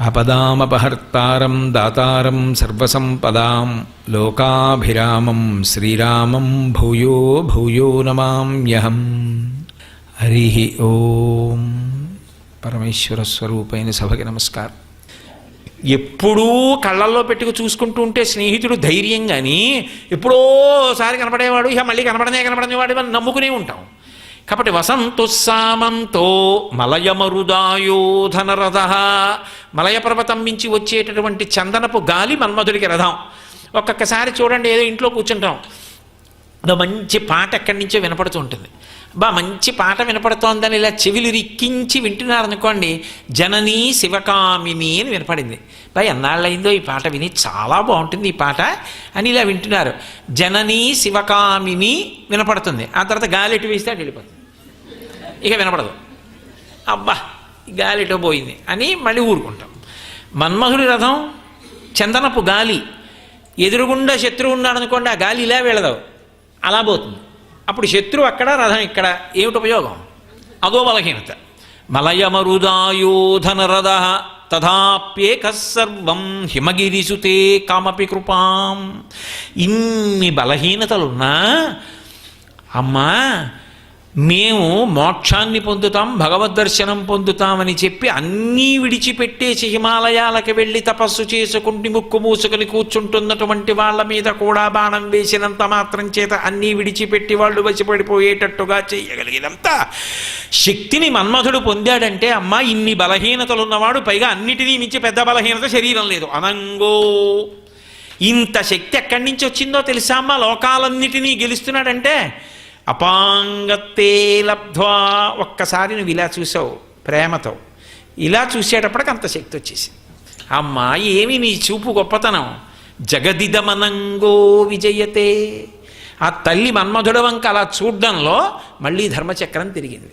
అపదామపహర్తారం దాతారం సర్వసంపదాం లోకాభిరామం శ్రీరామం భూయో భూయో నమామ్యహం హరి ఓం పరమేశ్వర స్వరూపైన సభకి నమస్కారం। ఎప్పుడూ కళ్ళల్లో పెట్టుకు చూసుకుంటూ ఉంటే స్నేహితుడు ధైర్యం కానీ ఎప్పుడోసారి కనపడేవాడు ఇక మళ్ళీ కనపడనే కనపడనేవాడు అని నమ్ముకునే ఉంటాం. కాబట్టి వసంతుస్సామంతో మలయమరుదాయోధనరథ మలయ పర్వతం మించి వచ్చేటటువంటి చందనపు గాలి మన్మధుడికి రథం. ఒక్కొక్కసారి చూడండి ఏదో ఇంట్లో కూర్చుంటాం. మంచి పాట ఎక్కడి నుంచో వినపడుతూ ఉంటుంది. బా మంచి పాట వినపడుతోందని ఇలా చెవిలు రిక్కించి వింటున్నారనుకోండి జననీ శివకామిని అని వినపడింది. బా ఎన్నాళ్ళైందో ఈ పాట విని చాలా బాగుంటుంది ఈ పాట అని ఇలా వింటున్నారు. జననీ శివకామిని వినపడుతుంది. ఆ తర్వాత గాలి ఎటు వేస్తే అటు వెళ్ళిపోతుంది. ఇక వినపడదు. అబ్బా గాలిటో పోయింది అని మళ్ళీ ఊరుకుంటాం. మన్మధుడి రథం చందనపు గాలి. ఎదురుగుండా శత్రువు ఉన్నాడనుకోండి ఆ గాలి ఇలా వెళ్ళదు అలా పోతుంది. అప్పుడు శత్రువు అక్కడ రథం ఇక్కడ. ఏమిటి ఉపయోగం? అదో బలహీనత మలయమరుదాయోధన రథ తథాప్యేక సర్వం హిమగిరిసుతే కామపి కృపాం. ఇన్ని బలహీనతలున్నా అమ్మా మేము మోక్షాన్ని పొందుతాం భగవద్ దర్శనం పొందుతామని చెప్పి అన్నీ విడిచిపెట్టేసి హిమాలయాలకు వెళ్ళి తపస్సు చేసుకుంటే ముక్కు మూసుకుని కూర్చుంటున్నటువంటి వాళ్ళ మీద కూడా బాణం వేసినంత మాత్రం చేత అన్నీ విడిచిపెట్టి వాళ్ళు వసిపడిపోయేటట్టుగా చేయగలిగినంత శక్తిని మన్మధుడు పొందాడంటే అమ్మా ఇన్ని బలహీనతలు ఉన్నవాడు పైగా అన్నిటినీ మించి పెద్ద బలహీనత శరీరం లేదు. అనంగో! ఇంత శక్తి ఎక్కడి నుంచి వచ్చిందో తెలుసా అమ్మా? లోకాలన్నిటినీ గెలుస్తున్నాడంటే అపాంగత్తే లబ్ధ్వా. ఒక్కసారి నువ్వు ఇలా చూసావు ప్రేమతో. ఇలా చూసేటప్పటికి అంత శక్తి వచ్చేసింది. అమ్మా ఏమి నీ చూపు గొప్పతనం? జగదిదమనంగో విజయతే. ఆ తల్లి మన్మధుడ వంక అలా చూడడంలో మళ్ళీ ధర్మచక్రం తిరిగింది.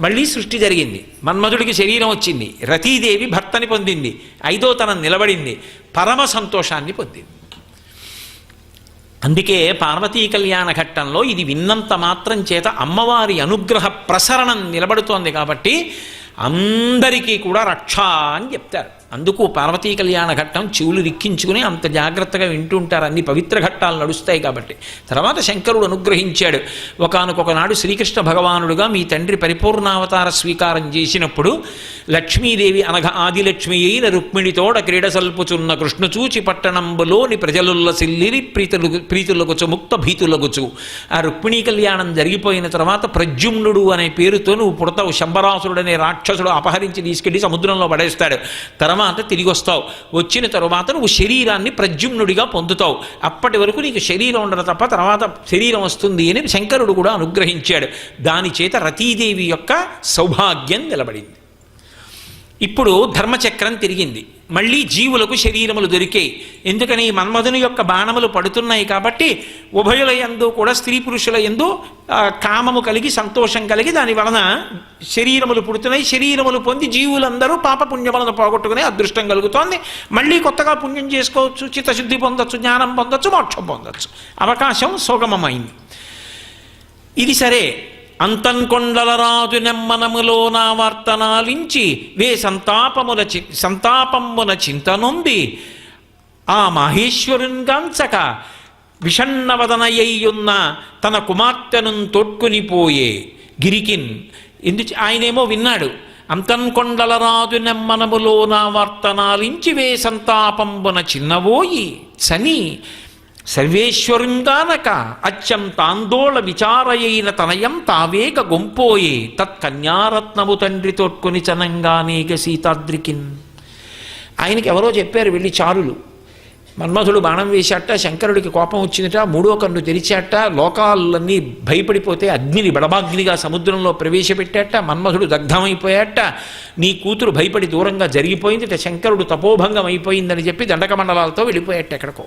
మళ్ళీ సృష్టి జరిగింది. మన్మధుడికి శరీరం వచ్చింది. రతీదేవి భర్తని పొందింది. ఐదో తనం నిలబడింది. పరమ సంతోషాన్ని పొందింది. అందుకే పార్వతీ కళ్యాణ ఘట్టంలో ఇది విన్నంత మాత్రం చేత అమ్మవారి అనుగ్రహ ప్రసరణం నిలబడుతోంది కాబట్టి అందరికీ కూడా రక్ష అని చెప్తారు. అందుకు పార్వతీ కళ్యాణ ఘట్టం చెవులు రిక్కించుకుని అంత జాగ్రత్తగా వింటుంటారు. అన్ని పవిత్ర ఘట్టాలు నడుస్తాయి కాబట్టి. తర్వాత శంకరుడు అనుగ్రహించాడు. ఒకనకొకనాడు శ్రీకృష్ణ భగవానుడుగా మీ తండ్రి పరిపూర్ణావతార స్వీకారం చేసినప్పుడు లక్ష్మీదేవి అనగా ఆదిలక్ష్మి అయిన రుక్మిణితోడ క్రీడసల్పుచున్న కృష్ణ కృష్ణచూచి పట్టణంబులోని ప్రజలుల్ల సిల్లిరి ప్రీతులు ప్రీతులగుచు ముక్త భీతులగుచు. ఆ రుక్మిణీ కళ్యాణం జరిగిపోయిన తర్వాత ప్రద్యుమ్నుడు అనే పేరుతో నువ్వు పుడతావు. శంబరాసురుడు అనే రాక్షసుడు అపహరించి తీసుకెళ్ళి సముద్రంలో పడేస్తాడు. తర్వాత తిరిగి వస్తావు. వచ్చిన తర్వాత నువ్వు శరీరాన్ని ప్రద్యుమ్నుడిగా పొందుతావు. అప్పటి వరకు నీకు శరీరం ఉండదు తప్ప తర్వాత శరీరం వస్తుంది అని శంకరుడు కూడా అనుగ్రహించాడు. దాని చేత రతీదేవి యొక్క సౌభాగ్యం నిలబడింది. ఇప్పుడు ధర్మచక్రం తిరిగింది. మళ్ళీ జీవులకు శరీరములు దొరికాయి ఎందుకని ఈ మన్మధుని యొక్క బాణములు పడుతున్నాయి కాబట్టి ఉభయుల ఎందు కూడా స్త్రీ పురుషుల ఎందు కామము కలిగి సంతోషం కలిగి దాని వలన శరీరములు పుడుతున్నాయి. శరీరములు పొంది జీవులందరూ పాప పుణ్యములను పోగొట్టుకునే అదృష్టం కలుగుతోంది. మళ్ళీ కొత్తగా పుణ్యం చేసుకోవచ్చు చిత్తశుద్ధి పొందొచ్చు జ్ఞానం పొందొచ్చు మోక్షం పొందొచ్చు. అవకాశం సుగమమైంది. ఇది సరే. అంతన్కొండలరాజు నెమ్మనములో నా వార్తనాలించి వే సంతాపముల చి సంతాపమున చింతనుంది ఆ మహేశ్వరునిగాంచక విషణ్ణవదనయ్యున్న తన కుమార్తెను తొట్టుకునిపోయే గిరికిన్. ఎందు ఆయనేమో విన్నాడు అంతన్కొండలరాజు నెమ్మనములో నా వార్తనాలించి వే సంతాపంబున చిన్నవోయి చని సర్వేశ్వరుందానక అత్యంతాందోళ విచారయైన తనయం తావేగ గొంపోయే తత్కన్యారత్నము తండ్రి తోట్కొని చనంగానేగ సీతాద్రికిన్. ఆయనకి ఎవరో చెప్పారు వెళ్ళి చారులు మన్మధుడు బాణం వేశాట శంకరుడికి కోపం వచ్చిందట మూడో కన్ను తెరిచాట లోకాలన్నీ భయపడిపోతే అగ్నిని బడబాగ్నిగా సముద్రంలో ప్రవేశపెట్టాట మన్మధుడు దగ్ధమైపోయాట నీ కూతురు భయపడి దూరంగా జరిగిపోయింది శంకరుడు తపోభంగం అయిపోయిందని చెప్పి దండక మండలాలతో వెళ్ళిపోయాట ఎక్కడికో.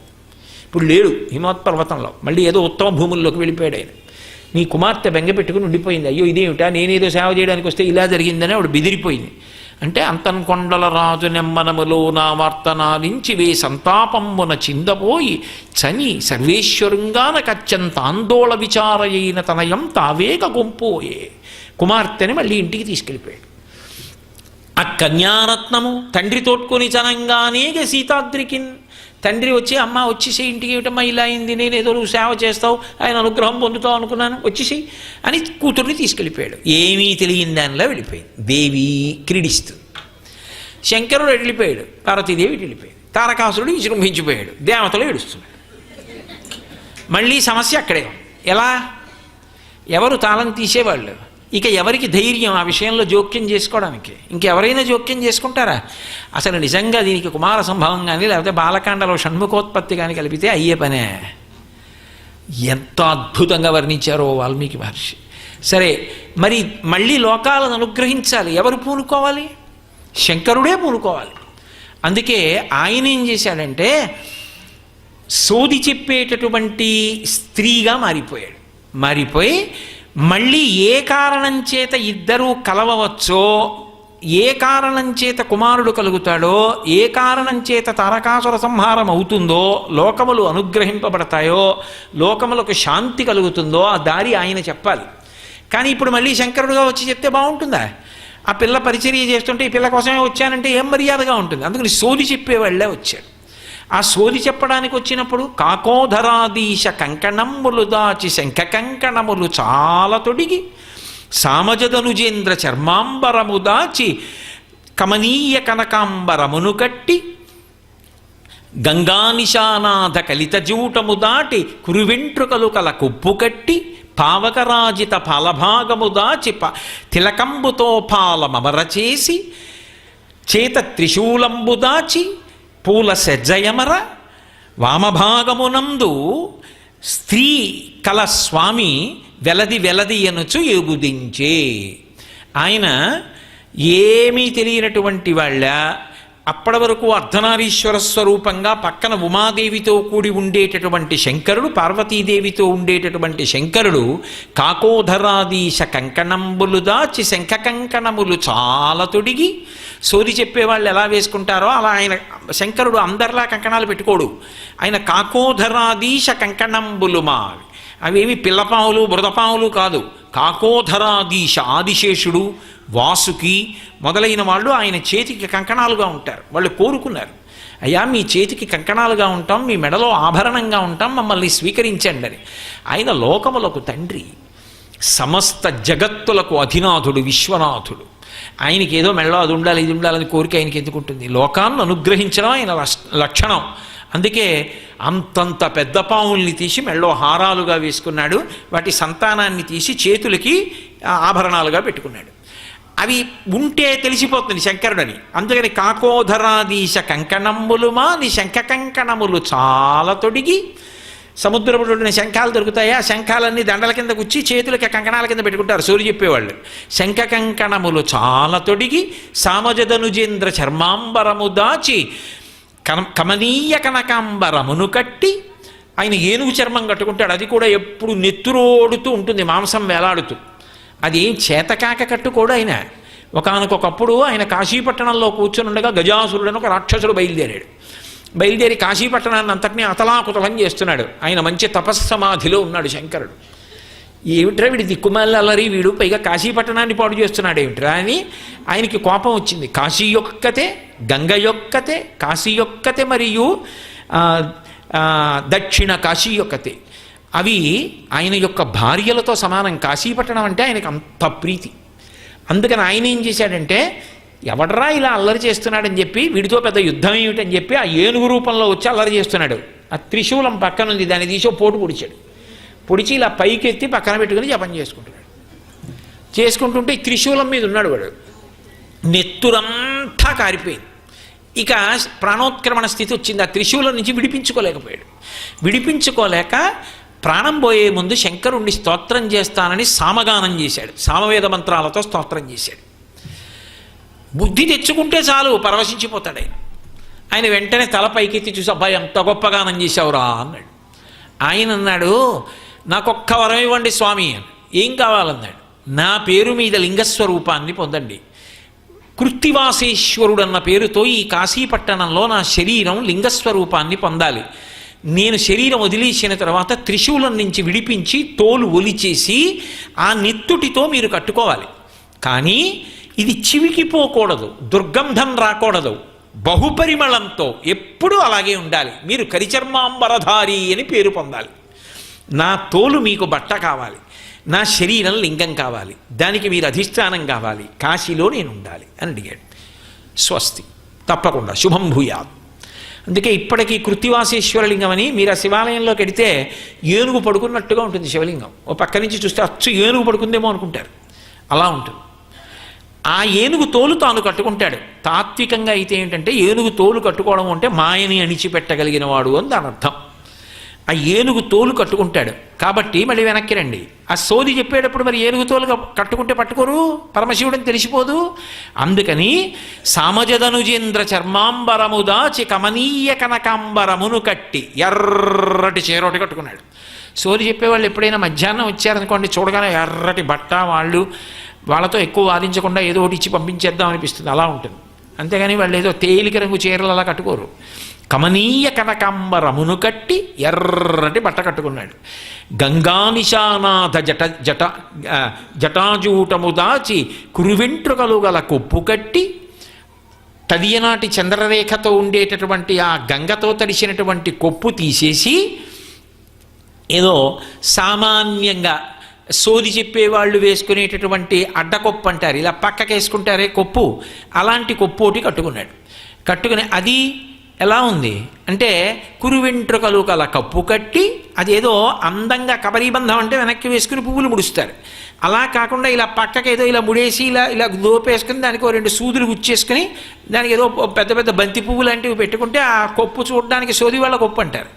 ఇప్పుడు లేడు హిమోత్పర్వతంలో మళ్ళీ ఏదో ఉత్తమ భూముల్లోకి వెళ్ళిపోయాడు ఆయన. నీ కుమార్తె బెంగ పెట్టుకుని ఉండిపోయింది. అయ్యో ఇదేమిటా? నేనేదో సేవ చేయడానికి వస్తే ఇలా జరిగిందని ఆవిడ బెదిరిపోయింది. అంటే అంతన్కొండల రాజు నెమ్మనములో నా వర్తనాలించి వే సంతాపమ్మున చిందపోయి చని సర్వేశ్వరంగానకచ్చంత ఆందోళ విచారయైన తనయం తావేగ గొంపోయే కుమార్తెని మళ్ళీ ఇంటికి తీసుకెళ్ళిపోయాడు. ఆ కన్యారత్నము తండ్రి తోడ్కొని చనంగానేగ సీతాద్రికిన్ తండ్రి వచ్చి అమ్మ వచ్చేసి ఇంటికి ఏమిటమ్మా ఇలా అయింది? నేను ఏదో నువ్వు సేవ చేస్తావు ఆయన అనుగ్రహం పొందుతావు అనుకున్నాను. వచ్చేసి అని కూతుర్ని తీసుకెళ్ళిపోయాడు. ఏమీ తెలియని దానిలో వెళ్ళిపోయింది. దేవి క్రీడిస్తూ. శంకరుడు వెళ్ళిపోయాడు. పార్వతీదేవి ఇటు వెళ్ళిపోయాడు తారకాసురుడు విజృంభించిపోయాడు దేవతలు ఏడుస్తున్నాడు మళ్ళీ సమస్య అక్కడే ఎలా? ఎవరు తాళం తీసేవాళ్ళు? ఇక ఎవరికి ధైర్యం ఆ విషయంలో జోక్యం చేసుకోవడానికి? ఇంకెవరైనా జోక్యం చేసుకుంటారా? అసలు నిజంగా దీనికి కుమార సంభవం కానీ లేకపోతే బాలకాండలో షణ్ముఖోత్పత్తి కానీ కలిపితే అయ్యే పనే? ఎంత అద్భుతంగా వర్ణించారో వాల్మీకి మహర్షి. సరే మరి మళ్ళీ లోకాలను అనుగ్రహించాలి. ఎవరు పూనుకోవాలి? శంకరుడే పూనుకోవాలి. అందుకే ఆయన ఏం చేశాడంటే సోది చెప్పేటటువంటి స్త్రీగా మారిపోయాడు. మారిపోయి మళ్ళీ ఏ కారణం చేత ఇద్దరూ కలవవచ్చో ఏ కారణం చేత కుమారుడు కలుగుతాడో ఏ కారణం చేత తారకాసుర సంహారం అవుతుందో లోకములు అనుగ్రహింపబడతాయో లోకములకు శాంతి కలుగుతుందో ఆ దారి ఆయన చెప్పాలి. కానీ ఇప్పుడు మళ్ళీ శంకరుడుగా వచ్చి చెప్తే బాగుంటుందా? ఆ పిల్ల పరిచర్య చేస్తుంటే ఈ పిల్ల కోసమే వచ్చానంటే ఏం మర్యాదగా ఉంటుంది? అందుకని సోది చెప్పేవాళ్ళే వచ్చాడు ఆ సోది చెప్పడానికి వచ్చినప్పుడు కాకోధరాదీశ కంకణమ్ములు దాచి శంఖ కంకణములు చాలా తొడిగి సామజదనుజేంద్ర చర్మాంబరము దాచి కమనీయ కనకాంబరమును కట్టి గంగానిశానాథ కలిత జూటము దాటి కురువెంట్రుకలు కల కొప్పు కట్టి పావకరాజిత ఫలభాగము దాచి ప తిలకంబుతో పాలమమర చేసి చేత త్రిశూలంబు దాచి పూల సెజ్జయమర వామభాగమునందు స్త్రీ కల స్వామి వెలది వెలది అనుచు ఎగుదించే. ఆయన ఏమీ తెలియనటువంటి వాళ్ళ అప్పటి వరకు అర్ధనారీశ్వర స్వరూపంగా పక్కన ఉమాదేవితో కూడి ఉండేటటువంటి శంకరుడు పార్వతీదేవితో ఉండేటటువంటి శంకరుడు కాకోధరాదీశ కంకణంబులు దాచి శంఖ కంకణములు చాలా తొడిగి సోది చెప్పేవాళ్ళు ఎలా వేసుకుంటారో అలా ఆయన శంకరుడు అందరిలా కంకణాలు పెట్టుకోడు. ఆయన కాకోధరాదీశ కంకణంబులు మా అవేమి పిల్లపాములు బురదపాములు కాదు. కాకోధరాదీశ ఆదిశేషుడు వాసుకి మొదలైన వాళ్ళు ఆయన చేతికి కంకణాలుగా ఉంటారు. వాళ్ళు కోరుకున్నారు. అయ్యా మీ చేతికి కంకణాలుగా ఉంటాం మీ మెడలో ఆభరణంగా ఉంటాం మమ్మల్ని స్వీకరించండి అని. ఆయన లోకములకు తండ్రి సమస్త జగత్తులకు అధినాథుడు విశ్వనాథుడు. ఆయనకి ఏదో మెళ్ళో అది ఉండాలి ఇది ఉండాలని కోరిక ఆయనకి ఎందుకుంటుంది లోకాన్ని అనుగ్రహించడం ఆయన లక్షణం. అందుకే అంతంత పెద్ద పావుల్ని తీసి మెళ్ళో హారాలుగా వేసుకున్నాడు వాటి సంతానాన్ని తీసి చేతులకి ఆభరణాలుగా పెట్టుకున్నాడు. అవి ఉంటే తెలిసిపోతుంది శంకరుడని. అందుకని కాకోధరాదీశ కంకణములు మాది శంఖ కంకణములు చాలా తొడిగి సముద్రపుడున్న శంఖాలు దొరుకుతాయి? ఆ శంఖాలన్నీ దండల కింద గుచ్చి చేతులకి కంకణాల కింద పెట్టుకుంటారు. సూర్యు చెప్పేవాళ్ళు శంఖ కంకణములు చాలా తొడిగి సామజదనుజేంద్ర చర్మాంబరము దాచి కమ కమనీయ కనకాంబరమును కట్టి ఆయన ఏనుగు చర్మం కట్టుకుంటాడు. అది కూడా ఎప్పుడు నెత్తురోడుతూ ఉంటుంది మాంసం వేలాడుతూ. అది చేతకాక కట్టుకోడు ఆయన. ఒకనకొకప్పుడు ఆయన కాశీపట్టణంలో కూర్చొని ఉండగా గజాసురుడని ఒక రాక్షసుడు బయలుదేరాడు. బయలుదేరి కాశీపట్టణాన్ని అంతటినీ అతలాకుతలం చేస్తున్నాడు. ఆయన మంచి తపస్సమాధిలో ఉన్నాడు శంకరుడు. ఏమిట్రా వీడి దిక్కుమాల అల్లరి? వీడు పైగా కాశీపట్టణాన్ని పాడు చేస్తున్నాడు ఏమిట్రా అని ఆయనకి కోపం వచ్చింది. కాశీ యొక్కతే గంగ యొక్కతే కాశీ యొక్కతే మరియు దక్షిణ కాశీ యొక్కతే. అవి ఆయన యొక్క భార్యలతో సమానం. కాశీపట్టణం అంటే ఆయనకు అంత ప్రీతి. అందుకని ఆయన ఏం చేశాడంటే ఎవడరా ఇలా అల్లరి చేస్తున్నాడని చెప్పి వీడితో పెద్ద యుద్ధం ఏమిటని చెప్పి ఆ ఏనుగు రూపంలో వచ్చి అల్లరి చేస్తున్నాడు. ఆ త్రిశూలం పక్కన ఉంది దాన్ని తీసి పోటు పొడిచాడు. పొడిచి ఇలా పైకెత్తి పక్కన పెట్టుకుని జపం చేసుకుంటున్నాడు. చేసుకుంటుంటే త్రిశూలం మీద ఉన్నాడు వాడు. నెత్తురంతా కారిపోయింది. ఇక ప్రాణోత్క్రమణ స్థితి వచ్చింది. ఆ త్రిశూలం నుంచి విడిపించుకోలేకపోయాడు. విడిపించుకోలేక ప్రాణం పోయే ముందు శంకరుణ్ణి స్తోత్రం చేస్తానని సామగానం చేశాడు. సామవేద మంత్రాలతో స్తోత్రం చేశాడు. బుద్ధి తెచ్చుకుంటే చాలు పరవశించిపోతాడు. ఆయన ఆయన వెంటనే తల పైకెత్తి చూసి అబ్బాయి ఎంత గొప్పగానం చేశావురా అన్నాడు. ఆయన అన్నాడు నాకొక్క వరం ఇవ్వండి స్వామి ఏం కావాలన్నాడు? నా పేరు మీద లింగస్వరూపాన్ని పొందండి. కృత్తివాసేశ్వరుడు అన్న పేరుతో ఈ కాశీపట్టణంలో నా శరీరం లింగస్వరూపాన్ని పొందాలి. నేను శరీరం వదిలేసిన తర్వాత త్రిశూలం నుంచి విడిపించి తోలు ఒలిచేసి ఆ నెత్తుటితో మీరు కట్టుకోవాలి. కానీ ఇది చివికిపోకూడదు దుర్గంధం రాకూడదు. బహుపరిమళంతో ఎప్పుడూ అలాగే ఉండాలి. మీరు కరిచర్మాంబరధారి అని పేరు పొందాలి. నా తోలు మీకు బట్ట కావాలి. నా శరీరం లింగం కావాలి. దానికి మీరు అధిష్టానం కావాలి. కాశీలో నేను ఉండాలి అని అడిగాడు. స్వస్తి. తప్పకుండా. శుభం భూయాత్. అందుకే ఇప్పటికీ కృత్తివాసేశ్వరలింగం అని మీరు ఆ శివాలయంలోకి వెడితే ఏనుగు పడుకున్నట్టుగా ఉంటుంది శివలింగం. ఓ పక్క నుంచి చూస్తే అచ్చు ఏనుగు పడుకుందేమో అనుకుంటారు. అలా ఉంటుంది. ఆ ఏనుగు తోలు తాను కట్టుకుంటాడు. తాత్వికంగా అయితే ఏంటంటే ఏనుగు తోలు కట్టుకోవడం అంటే మాయని అణిచిపెట్టగలిగిన వాడు అని దాని అర్థం. ఆ ఏనుగు తోలు కట్టుకుంటాడు. కాబట్టి మళ్ళీ వెనక్కి రండి. ఆ సోది చెప్పేటప్పుడు మరి ఏనుగు తోలు కట్టుకుంటే పట్టుకోరు? పరమశివుడని తెలిసిపోదు? అందుకని సామజదనుజేంద్ర చర్మాంబరము దాచి కమనీయ కనకాంబరమును కట్టి ఎర్రటి చేరోటి కట్టుకున్నాడు. సోది చెప్పేవాళ్ళు ఎప్పుడైనా మధ్యాహ్నం వచ్చారనుకోండి చూడగానే ఎర్రటి బట్ట వాళ్ళు వాళ్ళతో ఎక్కువ వాదించకుండా ఏదో ఒకటి ఇచ్చి పంపించేద్దాం అనిపిస్తుంది. అలా ఉంటుంది. అంతేగాని వాళ్ళు ఏదో తేలిక రంగు చీరలు అలా కట్టుకోరు. కమనీయ కనకాంబరమును కట్టి ఎర్రటి బట్ట కట్టుకున్నాడు. గంగానిశానాథ జట జట జటాజూటము దాచి కురువెంట్రుకలు గల కొప్పు కట్టి తదియనాటి చంద్రరేఖతో ఉండేటటువంటి ఆ గంగతో తడిసినటువంటి కొప్పు తీసేసి ఏదో సామాన్యంగా సోది చెప్పేవాళ్ళు వేసుకునేటటువంటి అడ్డకొప్పు అంటారు. ఇలా పక్కకి వేసుకుంటారే కొప్పు. అలాంటి కొప్పు ఒకటి కట్టుకున్నాడు. కట్టుకుని అది ఎలా ఉంది? అంటే కురు వెంట్రుకలు కల కప్పు కట్టి అదేదో అందంగా కబరీబంధం అంటే వెనక్కి వేసుకుని పువ్వులు ముడుస్తారు. అలా కాకుండా ఇలా పక్కకి ఏదో ఇలా ముడేసి ఇలా ఇలా దోపేసుకుని దానికి ఓ రెండు సూదులు గుచ్చేసుకుని దానికి ఏదో పెద్ద పెద్ద బంతి పువ్వు లాంటివి పెట్టుకుంటే ఆ కొప్పు చూడడానికి సోది వాళ్ళ కొప్పు అంటారు.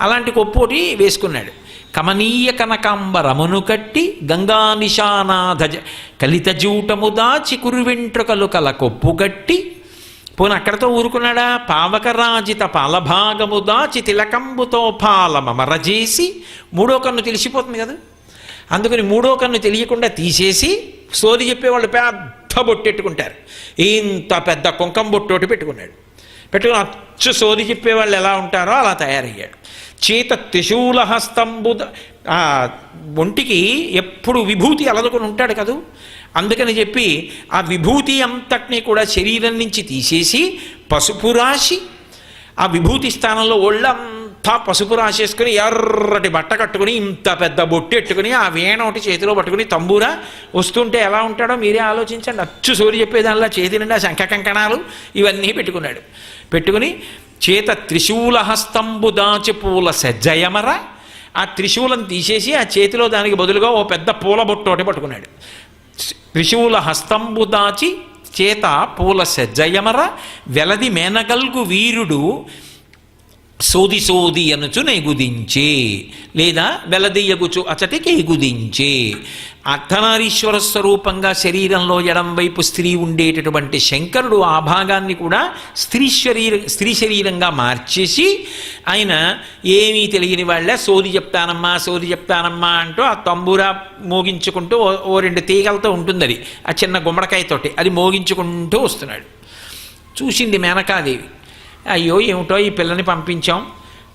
అలాంటి కొప్పు ఒకటి వేసుకున్నాడు. కమనీయ కనకాంబరమును కట్టి గంగా నిశానాధ కలిత జూటము దాచి కురువెంట్రుకలు కల కొప్పు కట్టి పోను అక్కడతో ఊరుకున్నాడా? పావకరాజిత పాలభాగము దాచి తిలకంబుతో పాలమరజేసి మూడో కన్ను తెలిసిపోతుంది కదా. అందుకని మూడో కన్ను తెలియకుండా తీసేసి సోది చెప్పేవాళ్ళు పెద్ద బొట్టెట్టుకుంటారు. ఇంత పెద్ద కుంకం బొట్టోటి పెట్టుకున్నాడు. పెట్టుకుని అచ్చు సోది చెప్పేవాళ్ళు ఎలా ఉంటారో అలా తయారయ్యాడు. చేత త్రిశూలహస్తంబుద ఒంటికి ఎప్పుడు విభూతి అలదుకొని ఉంటాడు కదూ? అందుకని చెప్పి ఆ విభూతి అంతటినీ కూడా శరీరం నుంచి తీసేసి పసుపు రాసి ఆ విభూతి స్థానంలో ఒళ్ళంతా పసుపు రాసేసుకుని ఎర్రటి బట్ట కట్టుకుని ఇంత పెద్ద బొట్టు ఎట్టుకుని ఆ వీణ ఒకటి చేతిలో పట్టుకుని తంబూరా వస్తుంటే ఎలా ఉంటాడో మీరే ఆలోచించండి. అచ్చు సోరి చెప్పేదానిలా చేతి నిండా శంఖ కంకణాలు ఇవన్నీ పెట్టుకున్నాడు. పెట్టుకుని చేత త్రిశూల హస్తంబు దాచి పూల సజ్జయమర ఆ త్రిశూలం తీసేసి ఆ చేతిలో దానికి బదులుగా ఓ పెద్ద పూల బొట్టోటి పట్టుకున్నాడు. త్రిశూల హస్తంబు దాచి చేత పూల సజ్జయమర వెలది మేనగల్గు వీరుడు సోది సోది అనుచు నెగుదించే లేదా వెలదీయగుచు అచటికి ఎగుదించే. అర్ధనారీశ్వర స్వరూపంగా శరీరంలో ఎడం వైపు స్త్రీ ఉండేటటువంటి శంకరుడు ఆ భాగాన్ని కూడా స్త్రీ శరీర స్త్రీ శరీరంగా మార్చేసి ఆయన ఏమీ తెలియని వాళ్ళ సోది చెప్తానమ్మా సోది చెప్తానమ్మా అంటూ ఆ తంబూరా మోగించుకుంటూ ఓ- ఓ రెండు తీగలతో ఉంటుంది అది ఆ చిన్న గుమ్మడికాయతోటి అది మోగించుకుంటూ వస్తున్నాడు. చూసింది మేనకాదేవి. అయ్యో ఏమిటో ఈ పిల్లని పంపించాం.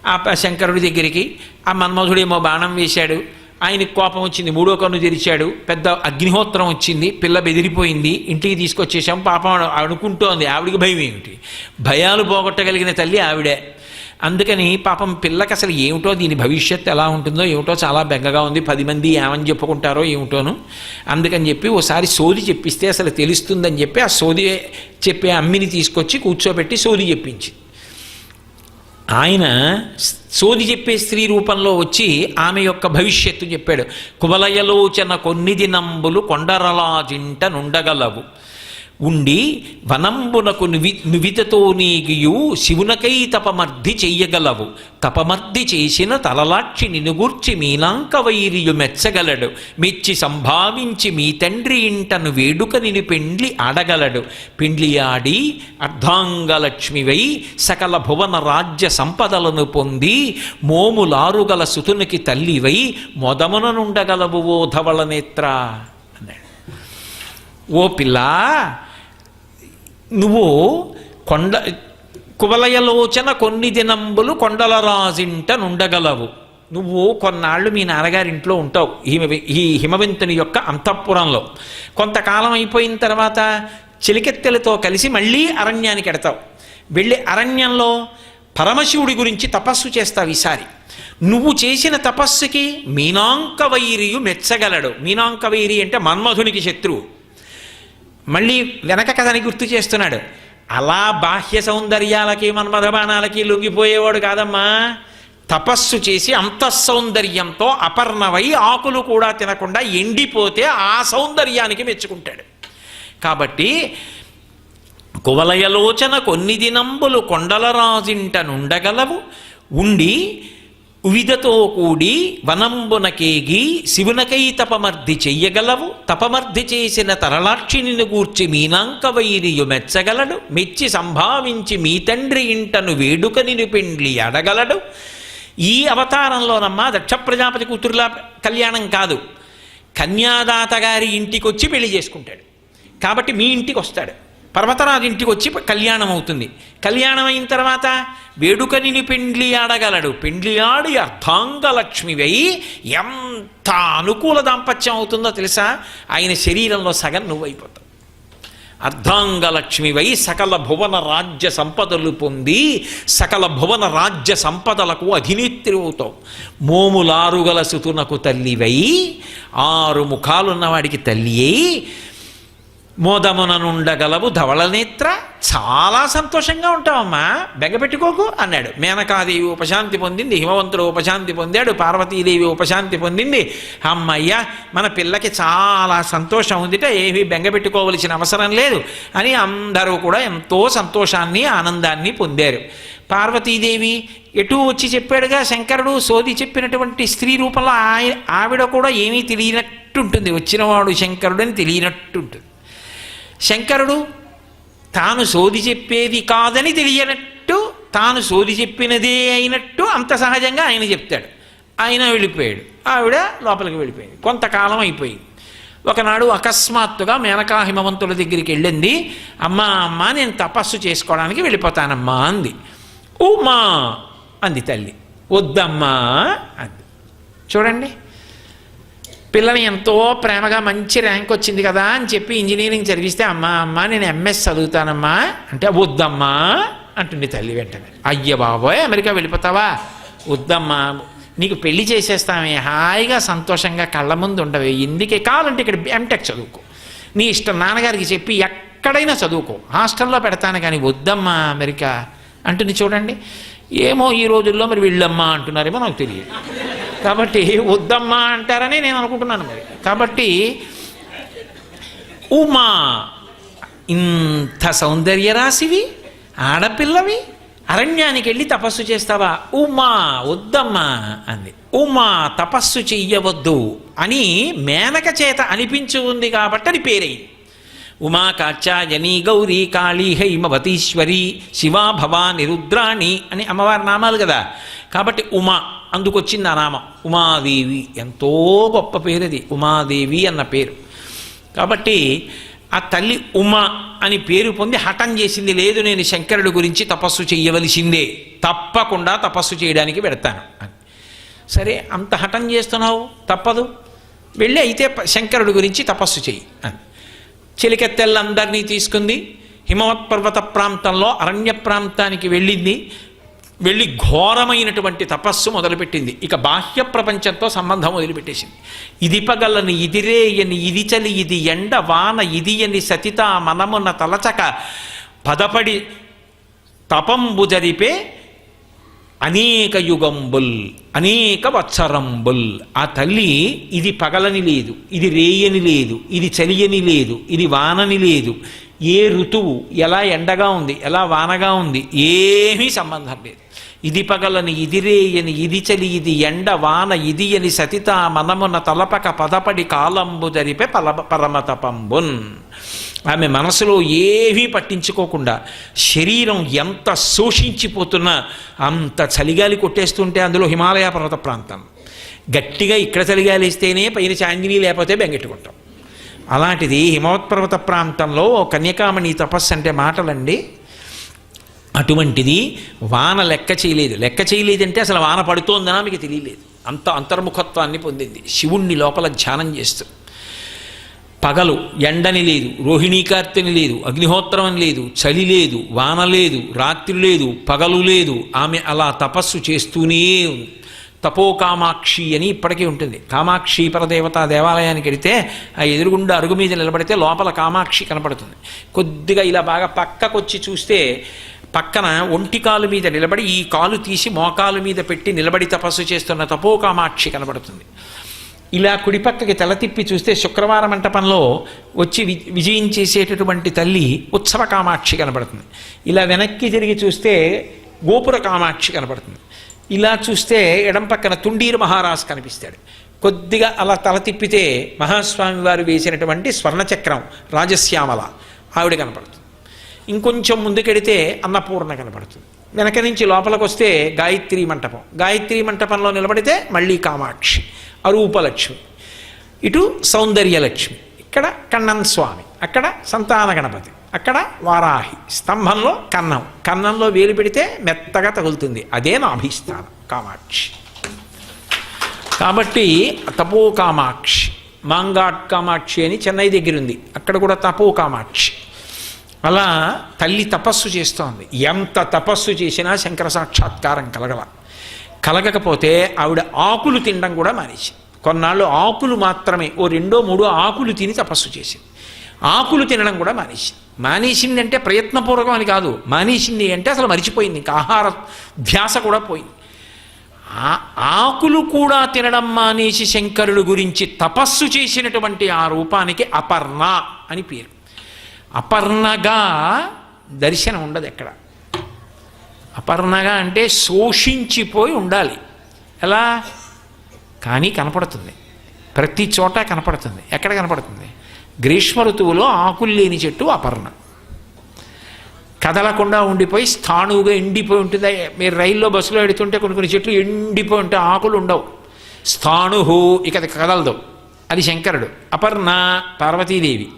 ఆ శంకరుడి దగ్గరికి. ఆ మన్మధుడేమో బాణం వేశాడు. ఆయనకు కోపం వచ్చింది మూడో కన్ను తెరిచాడు. పెద్ద అగ్నిహోత్రం వచ్చింది పిల్ల బెదిరిపోయింది. ఇంటికి తీసుకొచ్చేసాం పాపం అనుకుంటోంది ఆవిడికి భయం ఏమిటి? భయాలు పోగొట్టగలిగిన తల్లి ఆవిడే. అందుకని పాపం పిల్లకి అసలు ఏమిటో దీని భవిష్యత్తు ఎలా ఉంటుందో ఏమిటో చాలా బెంగగా ఉంది. పది మంది ఏమని చెప్పుకుంటారో ఏమిటోను. అందుకని చెప్పి ఓసారి సోది చెప్పిస్తే అసలు తెలుస్తుందని చెప్పి ఆ సోది చెప్పే అమ్మిని తీసుకొచ్చి కూర్చోబెట్టి సోది చెప్పించి ఆయన సోది చెప్పే స్త్రీ రూపంలో వచ్చి ఆమె యొక్క భవిష్యత్తు చెప్పాడు. కువలయలోచన కొన్నిది నంబులు కొండరలాజింట నుండగలవు. ఉండి వనంబునకు నువి నువితతో నీగియు శివునకై తపమర్ధి చెయ్యగలవు. తపమర్ధి చేసిన తలలాక్షి నినుగూర్చి మీనాంక వైరియు మెచ్చగలడు. మెచ్చి సంభావించి మీ తండ్రి ఇంటను వేడుక నిను పెండ్లి ఆడగలడు. పెండ్లి ఆడి అర్ధాంగలక్ష్మివై సకల భువన రాజ్య సంపదలను పొంది మోములారుగల సుతునికి తల్లివై మొదమున నుండగలవు ఓ ధవళ నేత్ర. అన్నాడు. ఓ పిల్లా నువ్వు కొండ కువలయలోచన కొన్ని దినంబులు కొండల రాజింట నుండగలవు. నువ్వు కొన్నాళ్ళు మీ నాన్నగారి ఇంట్లో ఉంటావు హిమ ఈ హిమవంతుని యొక్క అంతఃపురంలో. కొంతకాలం అయిపోయిన తర్వాత చిలికెత్తెలతో కలిసి మళ్ళీ అరణ్యానికి ఎడతావు. వెళ్ళి అరణ్యంలో పరమశివుడి గురించి తపస్సు చేస్తావు ఈసారి. నువ్వు చేసిన తపస్సుకి మీనాంకవైరియు మెచ్చగలడు. మీనాంకవైరి అంటే మన్మధునికి శత్రువు. మళ్ళీ వెనక కథని గుర్తు చేస్తున్నాడు. అలా బాహ్య సౌందర్యాలకి మన్మధబాణాలకి లొంగిపోయేవాడు కాదమ్మా. తపస్సు చేసి అంతఃసౌందర్యంతో అపర్ణవై ఆకులు కూడా తినకుండా ఎండిపోతే ఆ సౌందర్యానికి మెచ్చుకుంటాడు. కాబట్టి కువలయలోచన కొన్ని దినంబులు కొండల రాజింట నుండగలవు. ఉండి ఉవిదతో కూడి వనంబునకేగి శివునకై తపమర్ధి చెయ్యగలవు. తపమర్ధి చేసిన తరలాక్షిని గూర్చి మీనాంకవైరియు మెచ్చగలడు. మెచ్చి సంభావించి మీ తండ్రి ఇంటను వేడుకని పిండ్లి అడగలడు. ఈ అవతారంలోనమ్మా దక్ష ప్రజాపతి కూతురులా కళ్యాణం కాదు. కన్యాదాత గారి ఇంటికి వచ్చి పెళ్ళి చేసుకుంటాడు. కాబట్టి మీ ఇంటికి వస్తాడు పర్వతరాజు ఇంటికి వచ్చి కళ్యాణం అవుతుంది కళ్యాణం అయిన తర్వాత వేడుకనిని పెండ్లి ఆడగలడు. పెండ్లి ఆడి అర్థాంగలక్ష్మివై ఎంత అనుకూల దాంపత్యం అవుతుందో తెలుసా? ఆయన శరీరంలో సగం నువ్వైపోతావు. అర్ధాంగలక్ష్మివై సకల భువన రాజ్య సంపదలు పొంది సకల భువన రాజ్య సంపదలకు అధినేత్రి అవుతావు మోములారుగల సుతునకు తల్లివై ఆరు ముఖాలున్నవాడికి తల్లి అయి మోదముననుండగలవు ధవళనేత్ర. చాలా సంతోషంగా ఉంటావమ్మా. బెగపెట్టుకోకు అన్నాడు. మేనకాదేవి ఉపశాంతి పొందింది హిమవంతుడు ఉపశాంతి పొందాడు పార్వతీదేవి ఉపశాంతి పొందింది. అమ్మయ్య మన పిల్లకి చాలా సంతోషం ఉందిట ఏమీ బెంగపెట్టుకోవలసిన అవసరం లేదు అని అందరూ కూడా ఎంతో సంతోషాన్ని ఆనందాన్ని పొందారు. పార్వతీదేవి ఎటు వచ్చి చెప్పాడుగా శంకరుడు సోది చెప్పినటువంటి స్త్రీ రూపంలో ఆయ ఆవిడ కూడా ఏమీ తెలియనట్టుంటుంది. వచ్చినవాడు శంకరుడని తెలియనట్టుంటుంది. శంకరుడు తాను సోది చెప్పేది కాదని తెలియనట్టు తాను సోది చెప్పినదే అయినట్టు అంత సహజంగా ఆయన చెప్తాడు. ఆయన వెళ్ళిపోయాడు. ఆవిడ లోపలికి వెళ్ళిపోయింది. కొంతకాలం అయిపోయింది. ఒకనాడు అకస్మాత్తుగా మేనకా హిమవంతుల దగ్గరికి వెళ్ళింది. అమ్మా అమ్మ నేను తపస్సు చేసుకోవడానికి వెళ్ళిపోతానమ్మా అంది. ఉమా అంది తల్లి. వద్దమ్మా అంది. చూడండి. పిల్లని ఎంతో ప్రేమగా మంచి ర్యాంక్ వచ్చింది కదా అని చెప్పి ఇంజనీరింగ్ చదివిస్తే అమ్మా అమ్మ నేను ఎంఎస్ చదువుతానమ్మా. అంటే వద్దమ్మా అంటుంది తల్లి వెంటనే. అయ్య బాబోయ్ అమెరికా వెళ్ళిపోతావా? వద్దమ్మా నీకు పెళ్ళి చేసేస్తామే. హాయిగా సంతోషంగా కళ్ళ ముందు ఉండవే. ఇందుకే కావాలంటే ఇక్కడ ఎంటెక్ చదువుకో. నీ ఇష్టం నాన్నగారికి చెప్పి ఎక్కడైనా చదువుకో. హాస్టల్లో పెడతాను కానీ వద్దమ్మా అమెరికా. అంటుంది చూడండి. ఏమో ఈ రోజుల్లో మరి వెళ్ళమ్మా అంటున్నారేమో నాకు తెలియదు. కాబట్టి వద్దమ్మా అంటారని నేను అనుకుంటున్నాను మరి. కాబట్టి ఉమా ఇంత సౌందర్య రాశివి ఆడపిల్లవి అరణ్యానికి వెళ్ళి తపస్సు చేస్తావా? ఉమా వద్దమ్మా అంది. ఉమా తపస్సు చెయ్యవద్దు అని మేనక చేత అనిపించి ఉంది కాబట్టి అది పేరైంది. ఉమా కాచాయని గౌరీ కాళీ హైమవతీశ్వరి శివా భవాని రుద్రాణి అని అమ్మవారి నామాలు కదా. కాబట్టి ఉమా అందుకొచ్చింది ఆ నామం. ఉమాదేవి. ఎంతో గొప్ప పేరు అది. ఉమాదేవి అన్న పేరు. కాబట్టి ఆ తల్లి ఉమా అని పేరు పొంది హఠం చేసింది. లేదు నేను శంకరుడి గురించి తపస్సు చేయవలసిందే తప్పకుండా తపస్సు చేయడానికి పెడతాను అని. సరే అంత హఠం చేస్తున్నావు? తప్పదు. వెళ్ళి అయితే శంకరుడు శంకరుడి గురించి తపస్సు చెయ్యి అని. చిలికెత్తెళ్ళందరినీ తీసుకుంది. హిమవత్ పర్వత ప్రాంతంలో అరణ్య ప్రాంతానికి వెళ్ళింది. వెళ్ళి ఘోరమైనటువంటి తపస్సు మొదలుపెట్టింది. ఇక బాహ్య ప్రపంచంతో సంబంధం మొదలుపెట్టేసింది ఇది పగలని ఇదిరేయని ఇది చలి ఇది ఎండ వాన ఇది అని సతిత మనమున తలచక పదపడి తపంబు జరిపే అనేక యుగంబుల్ అనేక వత్సరంబుల్. ఆ తల్లి ఇది పగలని లేదు ఇది రేయని లేదు ఇది చలియని లేదు ఇది వానని లేదు. ఏ ఋతువు ఎలా ఎండగా ఉంది ఎలా వానగా ఉంది ఏమీ సంబంధం లేదు. ఇది పగలని ఇదిరేయని ఇది చలి ఇది ఎండ వాన ఇది అని సతిత మనమున తలపక పదపడి కాలంబు జరిపే పల పరమతపంబున్. ఆమె మనసులో ఏవీ పట్టించుకోకుండా శరీరం ఎంత శోషించిపోతున్నా అంత చలిగాలి కొట్టేస్తుంటే అందులో హిమాలయ పర్వత ప్రాంతం. గట్టిగా ఇక్కడ చలిగాలిస్తేనే పైన చాందిని లేకపోతే బెంగెట్టుకుంటాం. అలాంటిది హిమవత్ పర్వత ప్రాంతంలో కన్యకామణి తపస్సు అంటే మాటలండి. అటువంటిది వాన లెక్క చేయలేదు. లెక్క చేయలేదంటే అసలు వాన పడుతోందనా మీకు తెలియలేదు. అంత అంతర్ముఖత్వాన్ని పొందింది. శివుణ్ణి లోపల ధ్యానం చేస్తూ. పగలు ఎండని లేదు రోహిణీకార్తెని లేదు అగ్నిహోత్రం అని లేదు చలి లేదు వాన లేదు రాత్రి లేదు పగలు లేదు. ఆమె అలా తపస్సు చేస్తూనే ఉంది. తపో కామాక్షి అని ఇప్పటికీ ఉంటుంది. కామాక్షి పరదేవత దేవాలయానికి వెళితే ఆ ఎదురుగుండా అరుగు మీద నిలబడితే లోపల కామాక్షి కనపడుతుంది. కొద్దిగా ఇలా బాగా పక్కకొచ్చి చూస్తే పక్కన ఒంటి కాలు మీద నిలబడి ఈ కాలు తీసి మోకాలు మీద పెట్టి నిలబడి తపస్సు చేస్తున్న తపో కామాక్షి కనబడుతుంది. ఇలా కుడిపక్కకి తల తిప్పి చూస్తే శుక్రవారం మంటపంలో వచ్చి వి విజయం చేసేటటువంటి తల్లి ఉత్సవ కామాక్షి కనబడుతుంది. ఇలా వెనక్కి తిరిగి చూస్తే గోపుర కామాక్షి కనబడుతుంది. ఇలా చూస్తే ఎడం పక్కన తుండీరు మహారాజ్ కనిపిస్తాడు. కొద్దిగా అలా తల తిప్పితే మహాస్వామి వారు వేసినటువంటి స్వర్ణచక్రం రాజశ్యామల ఆవిడ కనపడుతుంది. ఇంకొంచెం ముందుకెడితే అన్నపూర్ణ కనబడుతుంది వెనక నుంచి లోపలికి వస్తే గాయత్రి మంటపం. గాయత్రి మంటపంలో నిలబడితే మళ్ళీ కామాక్షి అరూపలక్ష్మి ఇటు సౌందర్యలక్ష్మి ఇక్కడ కన్నన్ స్వామి అక్కడ సంతాన గణపతి అక్కడ వారాహి స్తంభంలో కన్నం. కన్నంలో వేలు పెడితే మెత్తగా తగులుతుంది. అదే నాభిస్థానం కామాక్షి. కాబట్టి తపో కామాక్షి మాంగాట్ కామాక్షి అని చెన్నై దగ్గర ఉంది అక్కడ కూడా తపో కామాక్షి అలా తల్లి తపస్సు చేస్తోంది. ఎంత తపస్సు చేసినా శంకర సాక్షాత్కారం కలగల. కలగకపోతే ఆవిడ ఆకులు తినడం కూడా మానేసి కొన్నాళ్ళు ఆకులు మాత్రమే ఓ రెండో మూడో ఆకులు తిని తపస్సు చేసింది. ఆకులు తినడం కూడా మానేసి మానేసింది అంటే ప్రయత్నపూర్వకం అని కాదు. మానేసింది అంటే అసలు మరిచిపోయింది. ఇంకా ఆహార ధ్యాస కూడా పోయింది. ఆ ఆకులు కూడా తినడం మానేసి శంకరుడు గురించి తపస్సు చేసినటువంటి ఆ రూపానికి అపర్ణ అని పేరు. అపర్ణగా దర్శనం ఉండదు ఎక్కడ. అపర్ణగా అంటే శోషించిపోయి ఉండాలి. ఎలా? కానీ కనపడుతుంది. ప్రతి చోట కనపడుతుంది. ఎక్కడ కనపడుతుంది? గ్రీష్మ ఋతువులో ఆకులు లేని చెట్టు అపర్ణ. కదలకుండా ఉండిపోయి స్థాణువుగా ఎండిపోయి ఉంటుంది. మీరు రైల్లో బస్సులో ఎడుతుంటే కొన్ని కొన్ని చెట్లు ఎండిపోయి ఉంటే ఆకులు ఉండవు. స్థాణుహు ఇక కదలదు. అది శంకరుడు. అపర్ణ పార్వతీదేవి.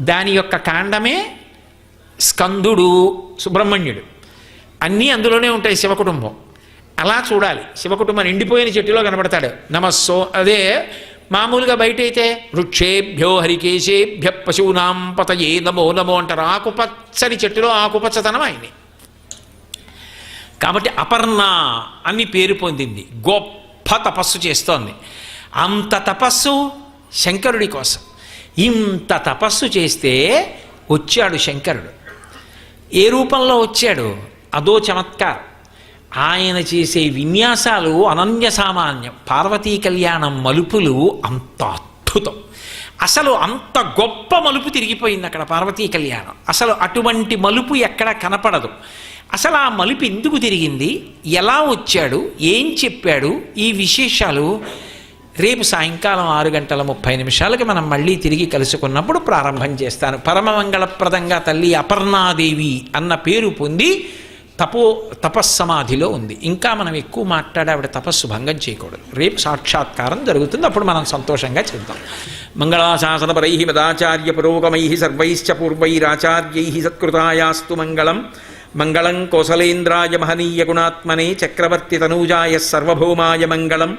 దాని యొక్క కాండమే స్కందుడు సుబ్రహ్మణ్యుడు. అన్నీ అందులోనే ఉంటాయి శివకుటుంబం. అలా చూడాలి. శివకుటుంబం ఎండిపోయిన చెట్టులో కనబడతాడు. నమస్సో అదే మామూలుగా బయట అయితే వృక్షేభ్యో హరికేశేభ్య పశూనాం పతయే నమో నమో అంటారు ఆకుపచ్చని చెట్టులో ఆకుపచ్చతనం ఆయన్ని కాబట్టి అపర్ణ అని పేరు పొందింది. గొప్ప తపస్సు చేస్తోంది. అంత తపస్సు శంకరుడి కోసం. ఇంత తపస్సు చేస్తే వచ్చాడు శంకరుడు. ఏ రూపంలో వచ్చాడు? అదో చమత్కారం. ఆయన చేసే విన్యాసాలు అనన్య సామాన్యం. పార్వతీ కళ్యాణం మలుపులు అంత అద్భుతం. అసలు అంత గొప్ప మలుపు తిరిగిపోయింది అక్కడ పార్వతీ కళ్యాణం. అసలు అటువంటి మలుపు ఎక్కడ కనపడదు. అసలు ఆ మలుపు ఎందుకు తిరిగింది? ఎలా వచ్చాడు? ఏం చెప్పాడు? ఈ విశేషాలు రేపు సాయంకాలం ఆరు గంటల ముప్పై నిమిషాలకి మనం మళ్ళీ తిరిగి కలుసుకున్నప్పుడు ప్రారంభం చేస్తాను. పరమమంగళప్రదంగా తల్లి అపర్ణాదేవి అన్న పేరు పొంది తపో తపస్సమాధిలో ఉంది. ఇంకా మనం ఎక్కువ మాట్లాడే ఆవిడ తపస్సు భంగం చేయకూడదు. రేపు సాక్షాత్కారం జరుగుతుంది. అప్పుడు మనం సంతోషంగా చెప్తాం మంగళాశాసనపరై మదాచార్య పురోగమై సర్వైశ్చ పూర్వైరాచార్యై సత్కృతాయాస్తు మంగళం. మంగళం కోసలేంద్రాయ మహనీయ గుణాత్మనే చక్రవర్తి తనూజాయ సర్వభౌమాయ మంగళం.